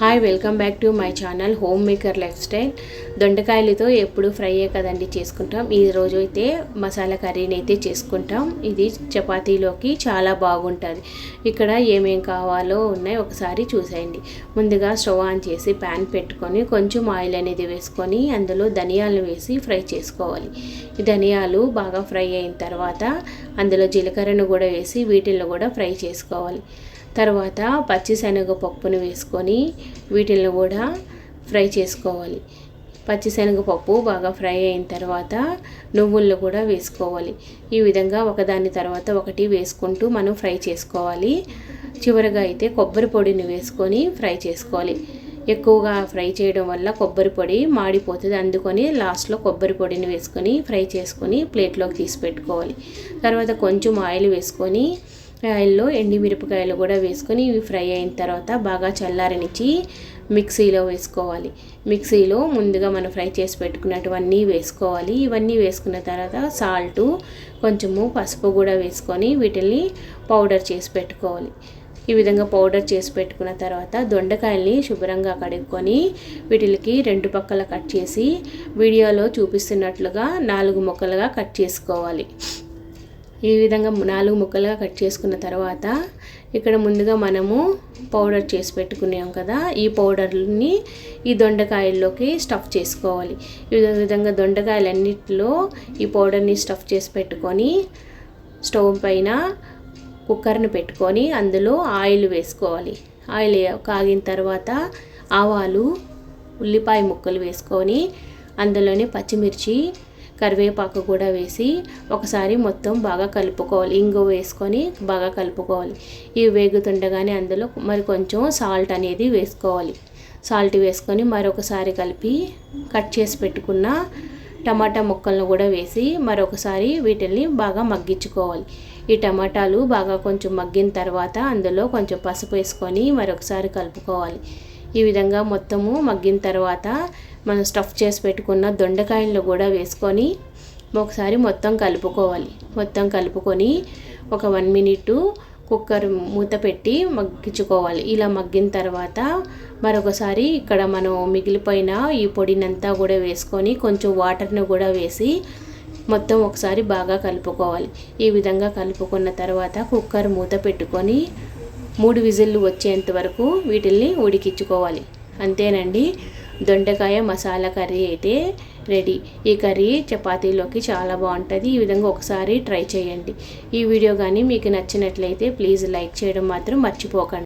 Hi welcome back to my channel homemaker lifestyle దొండకాయలతో ఎప్పుడు ఫ్రైయే కదండి చేసుకుంటాం. ఈ రోజు అయితే మసాలా కర్రీని అయితే చేసుకుంటాం. ఇది చపాతీలోకి చాలా బాగుంటుంది. ఇక్కడ ఏమేం కావాలో ఉన్నాయి ఒకసారి చూసేయండి. ముందుగా స్టవ్ ఆన్ చేసి ప్యాన్ పెట్టుకొని కొంచెం ఆయిల్ అనేది వేసుకొని అందులో ధనియాలను వేసి ఫ్రై చేసుకోవాలి. ఈ ధనియాలు బాగా ఫ్రై అయిన తర్వాత అందులో జీలకర్రను కూడా వేసి వీటిల్లో కూడా ఫ్రై చేసుకోవాలి. తర్వాత పచ్చిశనగపప్పును వేసుకొని వీటిని కూడా ఫ్రై చేసుకోవాలి. పచ్చిశనగపప్పు బాగా ఫ్రై అయిన తర్వాత నువ్వులను కూడా వేసుకోవాలి. ఈ విధంగా ఒకదాని తర్వాత ఒకటి వేసుకుంటూ మనం ఫ్రై చేసుకోవాలి. చివరిగా అయితే కొబ్బరి పొడిని వేసుకొని ఫ్రై చేసుకోవాలి. ఎక్కువగా ఫ్రై చేయడం వల్ల కొబ్బరి పొడి మాడిపోతుంది. అందుకొని లాస్ట్లో కొబ్బరి పొడిని వేసుకొని ఫ్రై చేసుకొని ప్లేట్లోకి తీసి పెట్టుకోవాలి. తర్వాత కొంచెం ఆయిల్ వేసుకొని ఆయిల్లో ఎండి మిరపకాయలు కూడా వేసుకొని ఇవి ఫ్రై అయిన తర్వాత బాగా చల్లారనిచ్చి మిక్సీలో వేసుకోవాలి. మిక్సీలో ముందుగా మనం ఫ్రై చేసి పెట్టుకున్నటువన్నీ వేసుకోవాలి. ఇవన్నీ వేసుకున్న తర్వాత సాల్టు కొంచెము పసుపు కూడా వేసుకొని వీటిని పౌడర్ చేసి పెట్టుకోవాలి. ఈ విధంగా పౌడర్ చేసి పెట్టుకున్న తర్వాత దొండకాయల్ని శుభ్రంగా కడుక్కొని వీటికి రెండు పక్కల కట్ చేసి వీడియోలో చూపిస్తున్నట్లుగా నాలుగు ముక్కలుగా కట్ చేసుకోవాలి. ఈ విధంగా నాలుగు ముక్కలుగా కట్ చేసుకున్న తర్వాత ఇక్కడ ముందుగా మనము పౌడర్ చేసి పెట్టుకున్నాం కదా ఈ పౌడర్ని ఈ దొండకాయల్లోకి స్టఫ్ చేసుకోవాలి. ఈ విధంగా దొండకాయలన్నిటిలో ఈ పౌడర్ని స్టఫ్ చేసి పెట్టుకొని స్టవ్ పైన కుక్కర్ని పెట్టుకొని అందులో ఆయిల్ వేసుకోవాలి. ఆయిల్ కాగిన తర్వాత ఆవాలు ఉల్లిపాయ ముక్కలు వేసుకొని అందులోనే పచ్చిమిర్చి కరివేపాకు కూడా వేసి ఒకసారి మొత్తం బాగా కలుపుకోవాలి. ఇంగు వేసుకొని బాగా కలుపుకోవాలి. ఇవి వేగుతుండగానే అందులో మరి కొంచెం సాల్ట్ అనేది వేసుకోవాలి. సాల్ట్ వేసుకొని మరొకసారి కలిపి కట్ చేసి పెట్టుకున్న టమాటా ముక్కలను కూడా వేసి మరొకసారి వీటిని బాగా మగ్గించుకోవాలి. ఈ టమాటాలు బాగా కొంచెం మగ్గిన తర్వాత అందులో కొంచెం పసుపు వేసుకొని మరొకసారి కలుపుకోవాలి. ఈ విధంగా మొత్తము మగ్గిన తర్వాత మనం స్టఫ్ చేసి పెట్టుకున్న దొండకాయలను కూడా వేసుకొని ఒకసారి మొత్తం కలుపుకోవాలి. మొత్తం కలుపుకొని ఒక వన్ మినిట్ కుక్కర్ మూత పెట్టి మగ్గించుకోవాలి. ఇలా మగ్గిన తర్వాత మరొకసారి ఇక్కడ మనం మిగిలిపోయిన ఈ పొడినంతా కూడా వేసుకొని కొంచెం వాటర్ని కూడా వేసి మొత్తం ఒకసారి బాగా కలుపుకోవాలి. ఈ విధంగా కలుపుకున్న తర్వాత కుక్కర్ మూత పెట్టుకొని మూడు విజిల్లు వచ్చేంత వరకు వీటిల్ని ఉడికించుకోవాలి. అంతేనండి. దొండకాయ మసాలా కర్రీ అయితే రెడీ. ఈ కర్రీ చపాతీలోకి చాలా బాగుంటుంది. ఈ విధంగా ఒకసారి ట్రై చేయండి. ఈ వీడియో కానీ మీకు నచ్చినట్లయితే ప్లీజ్ లైక్ చేయడం మాత్రం మర్చిపోకండి.